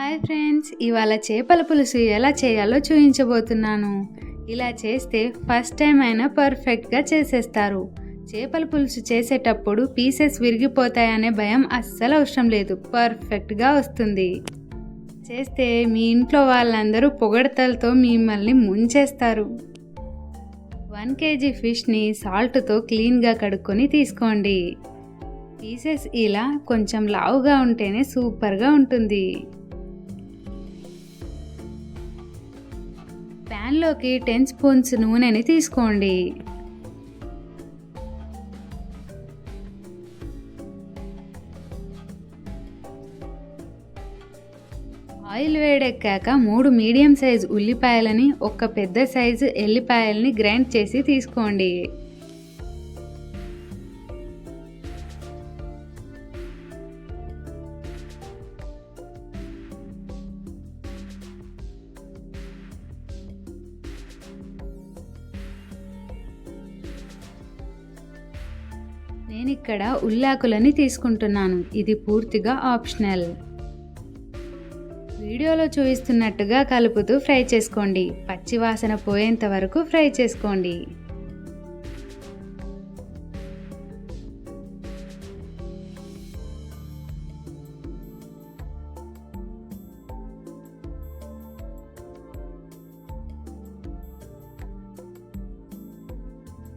Hi friends ఇవాళ చేపల పులుసు ఎలా చేయాలో చూపించబోతున్నాను ఇలా చేస్తే ఫస్ట్ టైం అయినా పర్ఫెక్ట్గా చేసేస్తారు. చేపల పులుసు చేసేటప్పుడు పీసెస్ విరిగిపోతాయనే భయం అస్సలు అవసరం లేదు పర్ఫెక్ట్గా వస్తుంది. చేస్తే మీ ఇంట్లో వాళ్ళందరూ పొగడతలతో మిమ్మల్ని ముంచేస్తారు. వన్ కేజీ ఫిష్ని సాల్ట్తో క్లీన్గా కడుక్కొని తీసుకోండి. పీసెస్ ఇలా కొంచెం లావుగా ఉంటేనే సూపర్గా ఉంటుంది. ప్యాన్లోకి టెన్ స్పూన్స్ నూనెని తీసుకోండి. ఆయిల్ వేడెక్కాక మూడు మీడియం సైజు ఉల్లిపాయలని ఒక పెద్ద సైజు ఎల్లిపాయలని గ్రైండ్ చేసి తీసుకోండి. నేను ఇక్కడ ఉల్లాకులని తీసుకుంటున్నాను. ఇది పూర్తిగా ఆప్షనల్. వీడియోలో చూపిస్తున్నట్టుగా కలుపుతూ ఫ్రై చేసుకోండి. పచ్చి వాసన పోయేంత వరకు ఫ్రై చేసుకోండి.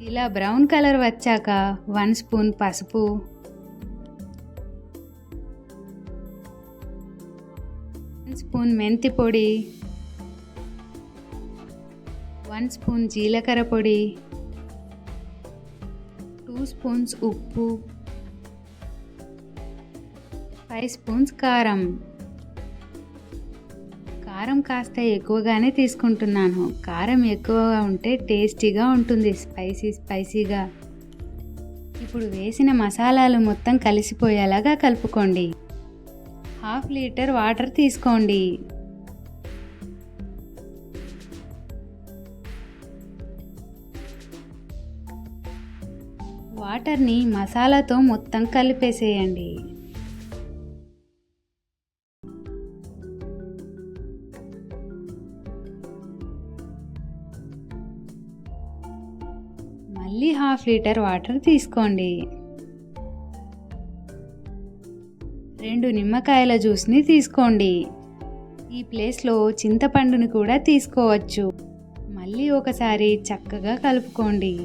ఇలా బ్రౌన్ కలర్ వచ్చాక వన్ స్పూన్ పసుపు. వన్ స్పూన్ మెంతి పొడి. వన్ స్పూన్ జీలకర్ర పొడి. టూ స్పూన్స్ ఉప్పు. ఫైవ్ స్పూన్స్ కారం. కారం కాస్త ఎక్కువగానే తీసుకుంటున్నాను. కారం ఎక్కువగా ఉంటే టేస్టీగా ఉంటుంది. స్పైసీ స్పైసీగా. ఇప్పుడు వేసిన మసాలాలు మొత్తం కలిసిపోయేలాగా కలుపుకోండి. హాఫ్ లీటర్ వాటర్ తీసుకోండి. వాటర్ని మసాలాతో మొత్తం కలిపేసేయండి. మళ్ళీ హాఫ్ లీటర్ వాటర్ తీసుకోండి. రెండు నిమ్మకాయల జ్యూస్ని తీసుకోండి. ఈ ప్లేస్లో చింతపండుని కూడా తీసుకోవచ్చు. మళ్ళీ ఒకసారి చక్కగా కలుపుకోండి.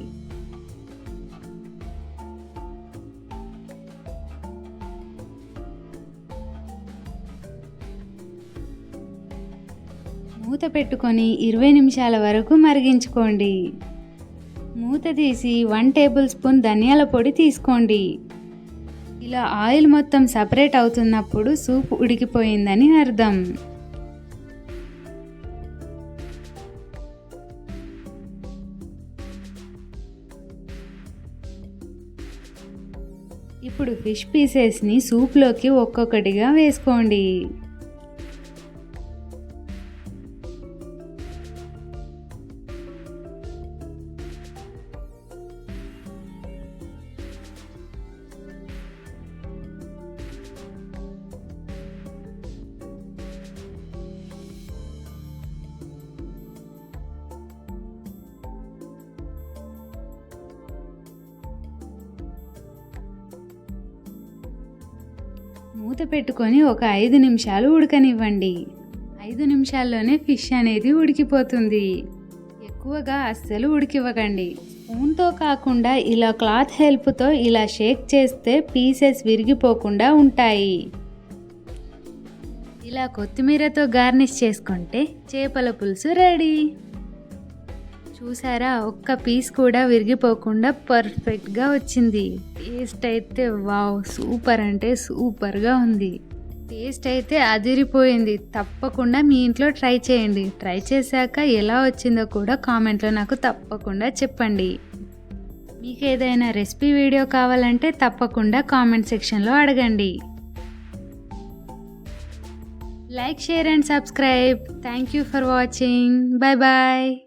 మూత పెట్టుకొని ఇరవై నిమిషాల వరకు మరిగించుకోండి. మూత తీసి వన్ టేబుల్ స్పూన్ ధనియాల పొడి తీసుకోండి. ఇలా ఆయిల్ మొత్తం సపరేట్ అవుతున్నప్పుడు సూప్ ఉడికిపోయిందని అర్థం. ఇప్పుడు ఫిష్ పీసెస్ని సూప్లోకి ఒక్కొక్కటిగా వేసుకోండి. మూత పెట్టుకొని ఒక ఐదు నిమిషాలు ఉడకనివ్వండి. ఐదు నిమిషాల్లోనే ఫిష్ అనేది ఉడికిపోతుంది. ఎక్కువగా అస్సలు ఉడికివ్వకండి. స్పూన్తో కాకుండా ఇలా క్లాత్ హెల్ప్తో ఇలా షేక్ చేస్తే పీసెస్ విరిగిపోకుండా ఉంటాయి. ఇలా కొత్తిమీరతో గార్నిష్ చేసుకుంటే చేపల పులుసు రెడీ. చూసారా? ఒక్క పీస్ కూడా విరిగిపోకుండా పర్ఫెక్ట్గా వచ్చింది. టేస్ట్ అయితే వావ్ సూపర్ అంటే సూపర్గా ఉంది. టేస్ట్ అయితే అదిరిపోయింది. తప్పకుండా మీ ఇంట్లో ట్రై చేయండి. ట్రై చేశాక ఎలా వచ్చిందో కూడా కామెంట్లో నాకు తప్పకుండా చెప్పండి. మీకు ఏదైనా రెసిపీ వీడియో కావాలంటే తప్పకుండా కామెంట్ సెక్షన్లో అడగండి. Like share and subscribe. Thank you for watching. Bye bye.